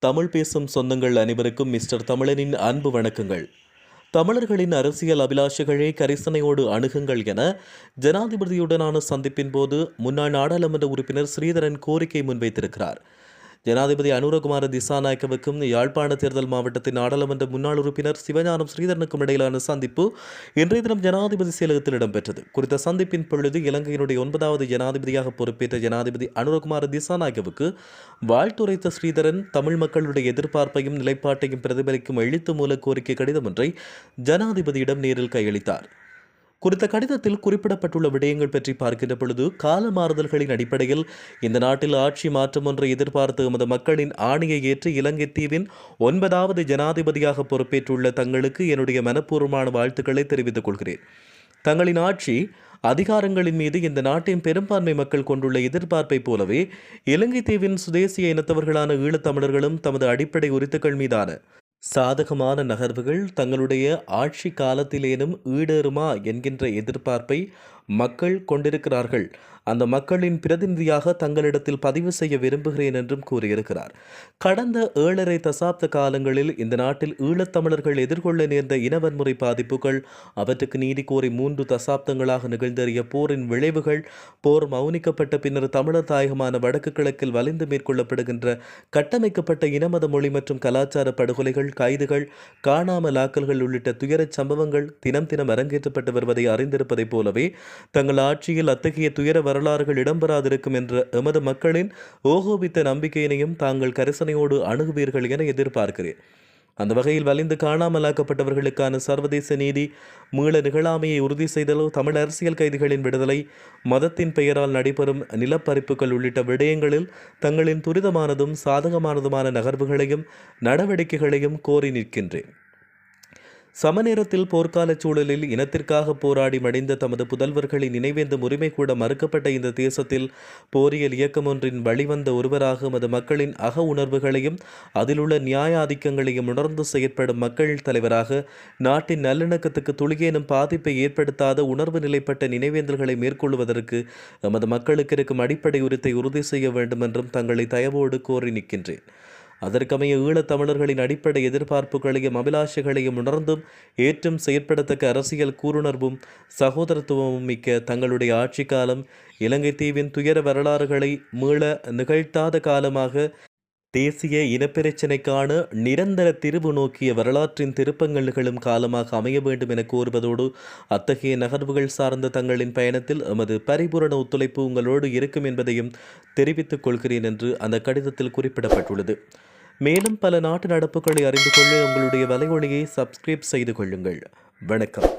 தமிழ் பேசும் சொந்தங்கள் அனைவருக்கும் மிஸ்டர் தமிழனின் அன்பு வணக்கங்கள். தமிழர்களின் அரசியல் அபிலாஷைகளே கரிசனையோடு அணுகுங்கள் என ஜனாதிபதியுடனான சந்திப்பின் போது முன்னாள் நாடாளுமன்ற உறுப்பினர் ஸ்ரீதரன் கோரிக்கை முன்வைத்திருக்கிறார். ஜனாதிபதி அனுரகுமார திசாநாயக்கவுக்கும் யாழ்ப்பாண தேர்தல் மாவட்டத்தின் நாடாளுமன்ற முன்னாள் உறுப்பினர் சிவஞானம் ஸ்ரீதரனுக்கும் இடையிலான சந்திப்பு இன்றைய தினம் ஜனாதிபதி செயலகத்தில் இடம்பெற்றது. குறித்த சந்திப்பின் பொழுது இலங்கையினுடைய ஒன்பதாவது ஜனாதிபதியாக பொறுப்பேற்ற ஜனாதிபதி அனுரகுமார திசாநாயக்கவுக்கு வாழ்த்துரைத்த ஸ்ரீதரன் தமிழ் மக்களுடைய எதிர்பார்ப்பையும் நிலைப்பாட்டையும் பிரதிபலிக்கும் எழுத்து மூல கோரிக்கை கடிதம் ஒன்றை ஜனாதிபதியிடம் நேரில் கையளித்தார். குறித்த கடிதத்தில் குறிப்பிடப்பட்டுள்ள விடயங்கள் பற்றி பார்க்கின்ற பொழுது கால மாறுதல்களின் அடிப்படையில் இந்த நாட்டில் ஆட்சி மாற்றம் ஒன்றை எதிர்பார்த்து எமது மக்களின் ஆணையை ஏற்று இலங்கை தீவின் ஒன்பதாவது ஜனாதிபதியாக பொறுப்பேற்றுள்ள தங்களுக்கு என்னுடைய மனப்பூர்வமான வாழ்த்துக்களை தெரிவித்துக் கொள்கிறேன். தங்களின் ஆட்சி அதிகாரங்களின் மீது இந்த நாட்டின் பெரும்பான்மை மக்கள் கொண்டுள்ள எதிர்பார்ப்பை போலவே இலங்கை தீவின் சுதேசிய இனத்தவர்களான ஈழத்தமிழர்களும் தமது அடிப்படை உரித்துக்கள் மீதான சாதகமான நகர்வுகள் தங்களுடைய ஆட்சி காலத்திலேனும் ஈடேறுமா என்கின்ற எதிர்பார்ப்பை மக்கள் கொண்டிருக்கிறார்கள். அந்த மக்களின் பிரதிநிதியாக தங்களிடத்தில் பதிவு செய்ய விரும்புகிறேன் என்றும் கூறியிருக்கிறார். கடந்த ஏழரை தசாப்த காலங்களில் இந்த நாட்டில் ஈழத்தமிழர்கள் எதிர்கொள்ள நேர்ந்த இனவன்முறை பாதிப்புகள் அவற்றுக்கு நீதி கோரி மூன்று தசாப்தங்களாக நிகழ்ந்தறிய போரின் விளைவுகள் போர் மௌனிக்கப்பட்ட பின்னர் தமிழர் தாயகமான வடக்கு கிழக்கில் வலிந்து மேற்கொள்ளப்படுகின்ற கட்டமைக்கப்பட்ட இனமத மொழி மற்றும் கலாச்சார படுகொலைகள் கைதுகள் காணாமலாக்கல்கள் உள்ளிட்ட துயரச் சம்பவங்கள் தினம் தினம் அரங்கேற்றப்பட்டு வருவதை அறிந்திருப்பதைப் போலவே தங்கள் ஆட்சியில் அத்தகைய துயர வரலாறுகள் இடம்பெறாதிருக்கும் என்ற எமது மக்களின் ஓகோபித்த நம்பிக்கையினையும் தாங்கள் கரிசனையோடு அணுகுவீர்கள் என எதிர்பார்க்கிறேன். அந்த வகையில் வலிந்து காணாமலாக்கப்பட்டவர்களுக்கான சர்வதேச நீதி மீள நிகழாமையை உறுதி செய்தலோ தமிழ் அரசியல் கைதிகளின் விடுதலை மதத்தின் பெயரால் நடைபெறும் நிலப்பறிப்புகள் உள்ளிட்ட விடயங்களில் தங்களின் துரிதமானதும் சாதகமானதுமான நகர்வுகளையும் நடவடிக்கைகளையும் கோரி நிற்கின்றேன். சமநேரத்தில் போர்க்காலச் சூழலில் இனத்திற்காக போராடி மடிந்த தமது புதல்வர்களின் நினைவேந்தும் உரிமை கூட மறுக்கப்பட்ட இந்த தேசத்தில் போரியல் இயக்கம் ஒன்றின் வழிவந்த ஒருவராக மது மக்களின் அக உணர்வுகளையும் அதிலுள்ள நியாய ஆதிக்கங்களையும் உணர்ந்து செயற்படும் மக்கள் தலைவராக நாட்டின் நல்லிணக்கத்துக்கு துளியேனும் பாதிப்பை ஏற்படுத்தாத உணர்வு நிலைப்பட்ட நினைவேந்தல்களை மேற்கொள்வதற்கு எமது மக்களுக்கு இருக்கும் அடிப்படை உரித்தை உறுதி செய்ய வேண்டும் என்றும் தங்களை தயவோடு கோரி நிற்கின்றேன். அதற்கமைய ஈழத்தமிழர்களின் அடிப்படை எதிர்பார்ப்புகளையும் அபிலாஷைகளையும் உணர்ந்தும் ஏற்றும் செயற்படத்தக்க அரசியல் கூறுணர்வும் சகோதரத்துவமும் மிக்க தங்களுடைய ஆட்சி காலம் இலங்கை தீவின் துயர வரலாறுகளை மீள நிகழ்த்தாத காலமாக தேசிய இனப்பிரச்சினைக்கான நிரந்தர திருவு நோக்கிய வரலாற்றின் திருப்பங்கள் நிகழும் காலமாக அமைய வேண்டும் என கோருவதோடு அத்தகைய நகர்வுகள் சார்ந்த தங்களின் பயணத்தில் எமது பரிபூரண ஒத்துழைப்பு உங்களோடு இருக்கும் என்பதையும் தெரிவித்துக் கொள்கிறேன் என்று அந்த கடிதத்தில் குறிப்பிடப்பட்டுள்ளது. மேலும் பல நாட்டு நடப்புகளை அறிந்து கொள்ள உங்களுடைய வலையொலியை சப்ஸ்கிரைப் செய்து கொள்ளுங்கள். வணக்கம்.